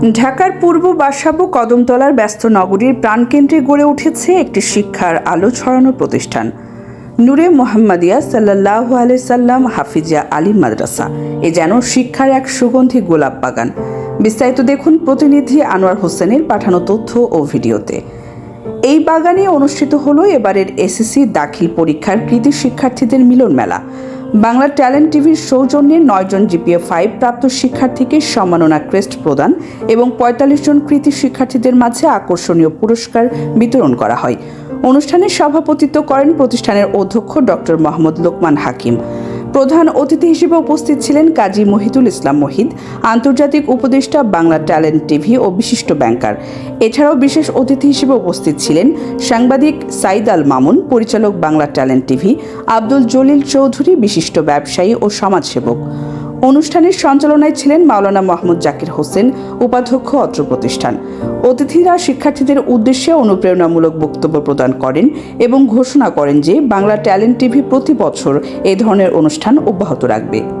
ঢাকার পূর্ব বাসাবো কদমতলার ব্যস্ত নগরীর প্রাণকেন্দ্রে গড়ে উঠেছে একটি শিক্ষার আলো ছড়ানো প্রতিষ্ঠান। নূরে মোহাম্মদিয়া সাল্লাহ সাল্লাম হাফিজিয়া আলী মাদ্রাসা। এ যেন শিক্ষার এক সুগন্ধি গোলাপ বাগান। বিস্তারিত দেখুন প্রতিনিধি আনোয়ার হোসেনের পাঠানো তথ্য ও ভিডিওতে। এই বাগানে অনুষ্ঠিত হলো এবারের এসএসসি দাখিল পরীক্ষার কৃতি শিক্ষার্থীদের মিলন মেলা। বাংলা ট্যালেন্ট টিভির সৌজন্যে নয়জন জিপিএ ফাইভ প্রাপ্ত শিক্ষার্থীকে সম্মাননা ক্রেস্ট প্রদান এবং পঁয়তাল্লিশ জন কৃতি শিক্ষার্থীদের মাঝে আকর্ষণীয় পুরস্কার বিতরণ করা হয়। অনুষ্ঠানে সভাপতিত্ব করেন প্রতিষ্ঠানের অধ্যক্ষ ডক্টর মোহাম্মদ লোকমান হাকিম। প্রধান অতিথি হিসেবে উপস্থিত ছিলেন কাজী মহিদুল ইসলাম মহিদ, আন্তর্জাতিক উপদেষ্টা বাংলা ট্যালেন্ট টিভি ও বিশিষ্ট ব্যাংকার। এছাড়াও বিশেষ অতিথি হিসেবে উপস্থিত ছিলেন সাংবাদিক সাইদ আল মামুন, পরিচালক বাংলা ট্যালেন্ট টিভি, আব্দুল জলিল চৌধুরী, বিশিষ্ট ব্যবসায়ী ও সমাজসেবক। অনুষ্ঠানের সঞ্চালনায় ছিলেন মাওলানা মোহাম্মদ জাকির হোসেন, উপাধ্যক্ষ অত্র প্রতিষ্ঠান। অতিথিরা শিক্ষার্থীদের উদ্দেশ্যে অনুপ্রেরণামূলক বক্তব্য প্রদান করেন এবং ঘোষণা করেন যে বাংলা ট্যালেন্ট টিভি প্রতি বছর এ ধরনের অনুষ্ঠান অব্যাহত রাখবে।